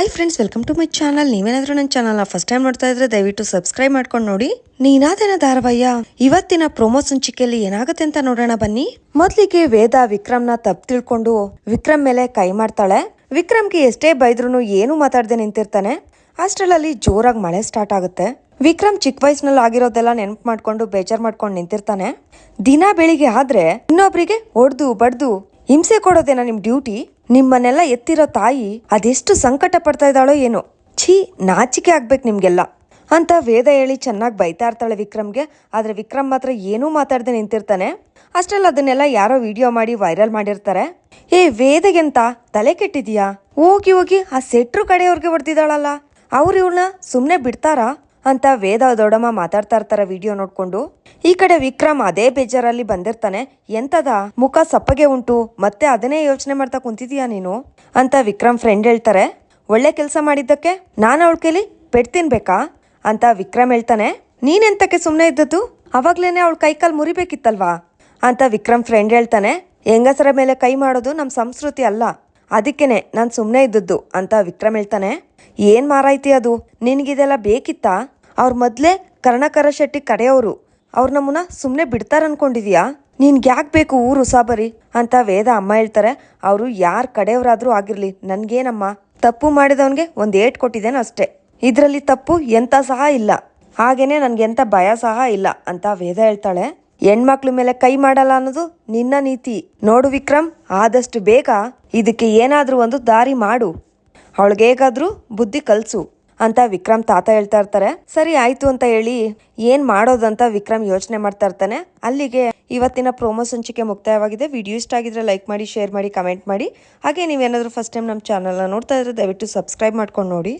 Hi friends welcome to my channel ನೀವೇನಾದ್ರೂ ನನ್ನ ಚಾನಲ್ನ ಫಸ್ಟ್ ಟೈಮ್ ನೋಡ್ತಾ ಇದ್ರೆ ದಯವಿಟ್ಟು ಸಬ್ಸ್ಕ್ರೈಬ್ ಮಾಡ್ಕೊಂಡು ನೋಡಿ. ನೀನಾದೇನ ಧಾರಾವಾಹ್ಯ ಇವತ್ತಿನ ಪ್ರೊಮೋ ಸಂಚಿಕೆಯಲ್ಲಿ ಏನಾಗುತ್ತೆ ಅಂತ ನೋಡೋಣ ಬನ್ನಿ. ಮೊದಲಿಗೆ ವೇದ ವಿಕ್ರಮ್ನ ತಪ್ಪು ತಿಳ್ಕೊಂಡು ವಿಕ್ರಮ್ ಮೇಲೆ ಕೈ ಮಾಡ್ತಾಳೆ. ವಿಕ್ರಮ್ಗೆ ಎಷ್ಟೇ ಬೈದ್ರೂ ಏನು ಮಾತಾಡದೆ ನಿಂತಿರ್ತಾನೆ. ಅಷ್ಟರಲ್ಲಿ ಜೋರಾಗಿ ಮಳೆ ಸ್ಟಾರ್ಟ್ ಆಗುತ್ತೆ. ವಿಕ್ರಮ್ ಚಿಕ್ಕ ವಯಸ್ಸಿನಲ್ಲಿ ಆಗಿರೋದೆಲ್ಲ ನೆನಪು ಮಾಡ್ಕೊಂಡು ಬೇಜಾರ್ ಮಾಡ್ಕೊಂಡು ನಿಂತಿರ್ತಾನೆ. ದಿನ ಬೆಳಿಗ್ಗೆ ಆದ್ರೆ ಇನ್ನೊಬ್ರಿಗೆ ಹೊಡ್ದು ಬಡ್ದು ಹಿಂಸೆ ಕೊಡೋದೇನಾ ನಿಮ್ ಡ್ಯೂಟಿ. ನಿಮ್ಮನ್ನೆಲ್ಲ ಎತ್ತಿರೋ ತಾಯಿ ಅದೆಷ್ಟು ಸಂಕಟ ಪಡ್ತಾ ಇದ್ದಾಳೋ ಏನೋ. ಛೀ, ನಾಚಿಕೆ ಆಗ್ಬೇಕು ನಿಮ್ಗೆಲ್ಲ. ಅಂತ ವೇದ ಹೇಳಿ ಚೆನ್ನಾಗಿ ಬೈತಾ ಇರ್ತಾಳೆ ವಿಕ್ರಮ್ಗೆ. ಆದ್ರೆ ವಿಕ್ರಮ್ ಮಾತ್ರ ಏನೂ ಮಾತಾಡದೆ ನಿಂತಿರ್ತಾನೆ. ಅಷ್ಟರಲ್ಲಿ ಅದನ್ನೆಲ್ಲ ಯಾರೋ ವಿಡಿಯೋ ಮಾಡಿ ವೈರಲ್ ಮಾಡಿರ್ತಾರೆ. ಏ, ವೇದಗೆಂತ, ತಲೆ ಕೆಟ್ಟಿದ್ಯಾ? ಹೋಗಿ ಹೋಗಿ ಆ ಸೆಟ್ರು ಕಡೆಯವ್ರಿಗೆ ಹೊಡೆದಿದ್ದಾಳಲ್ಲ. ಅವ್ರು ಇವಳನ್ನ ಸುಮ್ಮನೆ ಬಿಡ್ತಾರಾ? ಅಂತ ವೇದ ದೊಡಮ್ಮ ಮಾತಾಡ್ತಾ ಇರ್ತಾರೆ ವಿಡಿಯೋ ನೋಡ್ಕೊಂಡು. ಈ ಕಡೆ ವಿಕ್ರಮ್ ಅದೇ ಬೇಜಾರಲ್ಲಿ ಬಂದಿರ್ತಾನೆ. ಎಂತದ ಮುಖ ಸಪ್ಪಗೆ ಉಂಟು. ಮತ್ತೆ ಅದನ್ನೇ ಯೋಚನೆ ಮಾಡ್ತಾ ಕುಂತಿದೀಯಾ ನೀನು? ಅಂತ ವಿಕ್ರಮ್ ಫ್ರೆಂಡ್ ಹೇಳ್ತಾರೆ. ಒಳ್ಳೆ ಕೆಲಸ ಮಾಡಿದ್ದಕ್ಕೆ? ನಾನು ಅವಳ ಕೈಲಿ ಪೆಟ್ ತಿನ್ಬೇಕಾ ಅಂತ ವಿಕ್ರಮ್ ಹೇಳ್ತಾನೆ. ನೀನೆಂತಕ್ಕೆ ಸುಮ್ಮನೆ ಇದ್ದದ್ದು? ಅವಾಗ್ಲೇನೆ ಅವಳ ಕೈಕಾಲು ಮುರಿಬೇಕಿತ್ತಲ್ವಾ? ಅಂತ ವಿಕ್ರಮ್ ಫ್ರೆಂಡ್ ಹೇಳ್ತಾನೆ. ಹೆಂಗಸರ ಮೇಲೆ ಕೈ ಮಾಡೋದು ನಮ್ಮ ಸಂಸ್ಕೃತಿ ಅಲ್ಲ. ಅದಕ್ಕೇನೆ ನಾನು ಸುಮ್ಮನೆ ಇದ್ದದ್ದು ಅಂತ ವಿಕ್ರಮ್ ಹೇಳ್ತಾನೆ. ಏನ್ ಮಾರಾಯ್ತಿ ಅದು? ನಿನಗಿದೆಲ್ಲ ಬೇಕಿತ್ತಾ? ಅವ್ರ ಮೊದ್ಲೇ ಕರ್ಣಕರ ಶೆಟ್ಟಿ ಕಡೆಯವರು. ಅವ್ರು ನಮ್ಮನ್ನ ಸುಮ್ಮನೆ ಬಿಡ್ತಾರ ಅನ್ಕೊಂಡಿದ್ಯಾ? ನಿನ್ಗೆ ಯಾಕೆ ಬೇಕು ಊರು ಸಾಬರಿ ಅಂತ ವೇದ ಅಮ್ಮ ಹೇಳ್ತಾರೆ. ಅವರು ಯಾರ ಕಡೆಯವರಾದ್ರೂ ಆಗಿರ್ಲಿ, ನನ್ಗೇನಮ್ಮ? ತಪ್ಪು ಮಾಡಿದವನ್ಗೆ ಒಂದ್ ಏಟ್ ಕೊಟ್ಟಿದ್ದೇನೆ ಅಷ್ಟೇ. ಇದರಲ್ಲಿ ತಪ್ಪು ಎಂತ ಸಹ ಇಲ್ಲ. ಹಾಗೇನೆ ನನ್ಗೆ ಎಂತ ಭಯ ಸಹ ಇಲ್ಲ ಅಂತ ವೇದ ಹೇಳ್ತಾಳೆ. ಹೆಣ್ಮಕ್ಳ ಮೇಲೆ ಕೈ ಮಾಡಲ್ಲ ಅನ್ನೋದು ನಿನ್ನ ನೀತಿ. ನೋಡು ವಿಕ್ರಮ್, ಆದಷ್ಟು ಬೇಗ ಇದಕ್ಕೆ ಏನಾದ್ರೂ ಒಂದು ದಾರಿ ಮಾಡು. ಅವಳಿಗೆ ಹೇಗಾದ್ರೂ ಬುದ್ಧಿ ಕಲ್ಸು ಅಂತ ವಿಕ್ರಮ್ ತಾತ ಹೇಳ್ತಾ ಇರ್ತಾರೆ. ಸರಿ, ಆಯ್ತು ಅಂತ ಹೇಳಿ ಏನ್ ಮಾಡೋದಂತ ವಿಕ್ರಮ್ ಯೋಚನೆ ಮಾಡ್ತಾ ಇರ್ತಾನೆ. ಅಲ್ಲಿಗೆ ಇವತ್ತಿನ ಪ್ರೋಮೋ ಸಂಚಿಕೆ ಮುಕ್ತಾಯವಾಗಿದೆ. ವಿಡಿಯೋ ಇಷ್ಟ ಆಗಿದ್ರೆ ಲೈಕ್ ಮಾಡಿ, ಶೇರ್ ಮಾಡಿ, ಕಮೆಂಟ್ ಮಾಡಿ. ಹಾಗೆ ನೀವೇನಾದರೂ ಫಸ್ಟ್ ಟೈಮ್ ನಮ್ಮ ಚಾನಲ್ನ ನೋಡ್ತಾ ಇದ್ರೆ ದಯವಿಟ್ಟು ಸಬ್ಸ್ಕ್ರೈಬ್ ಮಾಡ್ಕೊಂಡು ನೋಡಿ.